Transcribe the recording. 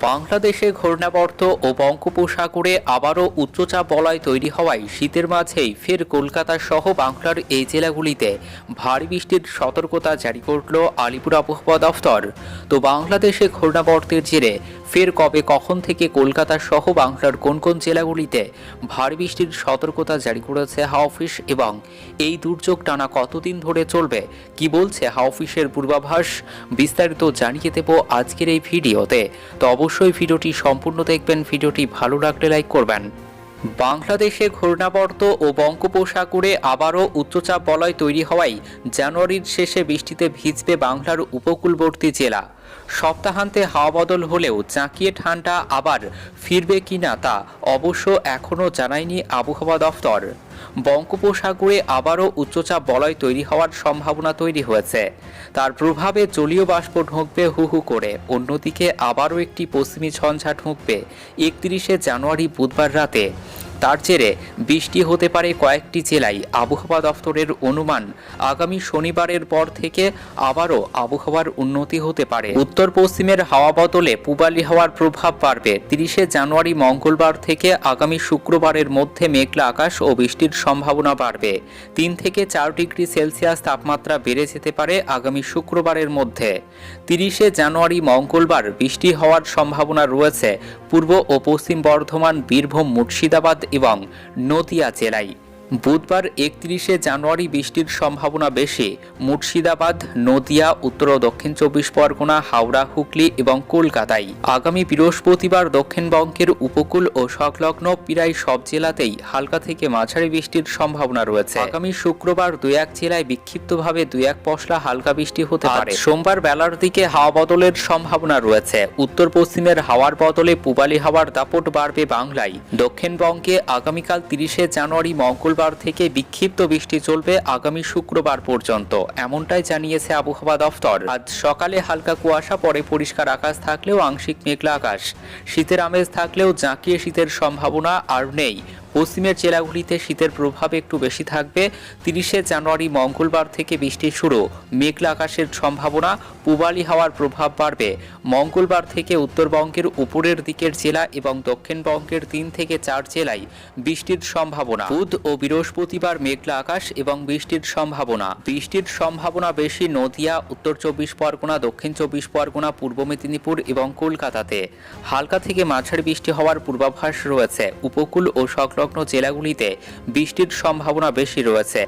বাংলাদেশে ঘূর্ণাবর্ত ও বঙ্গোপসাগরে আবারও উচ্চচাপ বলয় তৈরি হওয়ায় শীতের মাঝেই ফের কলকাতা সহ বাংলার এই জেলাগুলিতে ভারী বৃষ্টির সতর্কতা জারি করল আলিপুর আবহাওয়া দফতর। তো বাংলাদেশে ঘূর্ণাবর্তের জেরে ফের কবে কখন থেকে কলকাতা সহ বাংলার কোন কোন জেলাগুলিতে ভারী বৃষ্টির সতর্কতা জারি করেছে হাওয়া অফিস এবং এই দুর্যোগ টানা কতদিন ধরে চলবে, কি বলছে হাওয়া অফিসের পূর্বাভাস, বিস্তারিত জানিয়ে দেব আজকের এই ভিডিওতে। তো অবশ্যই ভিডিওটি সম্পূর্ণ দেখবেন, ভিডিওটি ভালো লাগলে লাইক করবেন। বাংলাদেশে ঘূর্ণাবর্ত ও বঙ্গোপসাগরে আবারও উচ্চচাপ বলয় তৈরি হওয়ায় জানুয়ারির শেষে বৃষ্টিতে ভিজবে বাংলার উপকূলবর্তী জেলা। সপ্তাহান্তে হাওয়া বদল হলেও চাঁকিয়ে ঠান্ডা আবার ফিরবে কিনা তা অবশ্য এখনও জানায়নি আবহাওয়া দফতর। বঙ্গোপসাগরে আবারও উচ্চচাপ বলয় তৈরি হওয়ার সম্ভাবনা তৈরি হয়েছে। তার প্রভাবে জলীয় বাষ্প ঢুকবে হু হু করে। অন্যদিকে আবারও একটি পশ্চিমী ঝঞ্ঝা ঢুকবে একত্রিশে জানুয়ারি বুধবার রাতে। তার জেরে বৃষ্টি হতে পারে কয়েকটি জেলায় আবহাওয়া দফতরের অনুমান আগামী শনিবারের পর থেকে আবারও আবহাওয়ার উন্নতি হতে পারে। উত্তর পশ্চিমের হাওয়া বদলে পূবালি হাওয়ার প্রভাব বাড়বে। তিরিশে জানুয়ারি মঙ্গলবার থেকে আগামী শুক্রবারের মধ্যে মেঘলা আকাশ ও বৃষ্টির সম্ভাবনা বাড়বে। তিন থেকে চার ডিগ্রি সেলসিয়াস তাপমাত্রা বেড়ে যেতে পারে আগামী শুক্রবারের মধ্যে। তিরিশে জানুয়ারি মঙ্গলবার বৃষ্টি হওয়ার সম্ভাবনা রয়েছে। পূর্ব ও পশ্চিম বর্ধমান, বীরভূম, মুর্শিদাবাদ এবং নদিয়া জেলায়। বুধবার একত্রিশে জানুয়ারি বৃষ্টির সম্ভাবনা বেশি মুর্শিদাবাদ, নদিয়া, উত্তর ও দক্ষিণ চব্বিশ পরগনা, হাওড়া, হুগলি এবং কলকাতায়। আগামী বৃহস্পতিবার দক্ষিণবঙ্গের উপকূল ও সংলগ্ন প্রায় সব জেলাতেই হালকা থেকে মাঝারি বৃষ্টির সম্ভাবনা রয়েছে। আগামী শুক্রবার দুই এক জেলায় বিক্ষিপ্তভাবে দুই এক পশলা হালকা বৃষ্টি হতে পারে। সোমবার বেলার দিকে হাওয়া বদলের সম্ভাবনা রয়েছে। উত্তর পশ্চিমের হাওয়ার বদলে পূবালি হাওয়ার দাপট বাড়বে বাংলায়। দক্ষিণবঙ্গে আগামীকাল তিরিশে জানুয়ারি মঙ্গলবার থেকে বিক্ষিপ্ত বৃষ্টি চলবে আগামী শুক্রবার পর্যন্ত, এমনটাই জানিয়েছে আবহাওয়া দফতর। আজ সকালে হালকা কুয়াশা, পরে পরিষ্কার আকাশ থাকলেও আংশিক মেঘলা আকাশ। শীতের আমেজ থাকলেও জাঁকিয়ে শীতের সম্ভাবনা আর নেই। পশ্চিমের জেলাগুলিতে শীতের প্রভাব একটু বেশি থাকবে। তিরিশে জানুয়ারি মঙ্গলবার থেকে বৃষ্টি শুরু। মেঘলা আকাশের সম্ভাবনা, পূবালি হাওয়ার প্রভাব বাড়বে। মঙ্গলবার থেকে উত্তরবঙ্গের উপরের দিকের জেলা এবং দক্ষিণবঙ্গের তিন থেকে চার জেলায় বৃষ্টির সম্ভাবনা। বুধ ও বৃহস্পতিবার মেঘলা আকাশ এবং বৃষ্টির সম্ভাবনা। বৃষ্টির সম্ভাবনা বেশি নদিয়া, উত্তর চব্বিশ পরগনা, দক্ষিণ চব্বিশ পরগনা, পূর্ব মেদিনীপুর এবং কলকাতাতে। হালকা থেকে মাঝারি বৃষ্টি হওয়ার পূর্বাভাস রয়েছে। উপকূল ও সংলগ্ন জেলাগুলিতে বৃষ্টির সম্ভাবনা বেশি রয়েছে।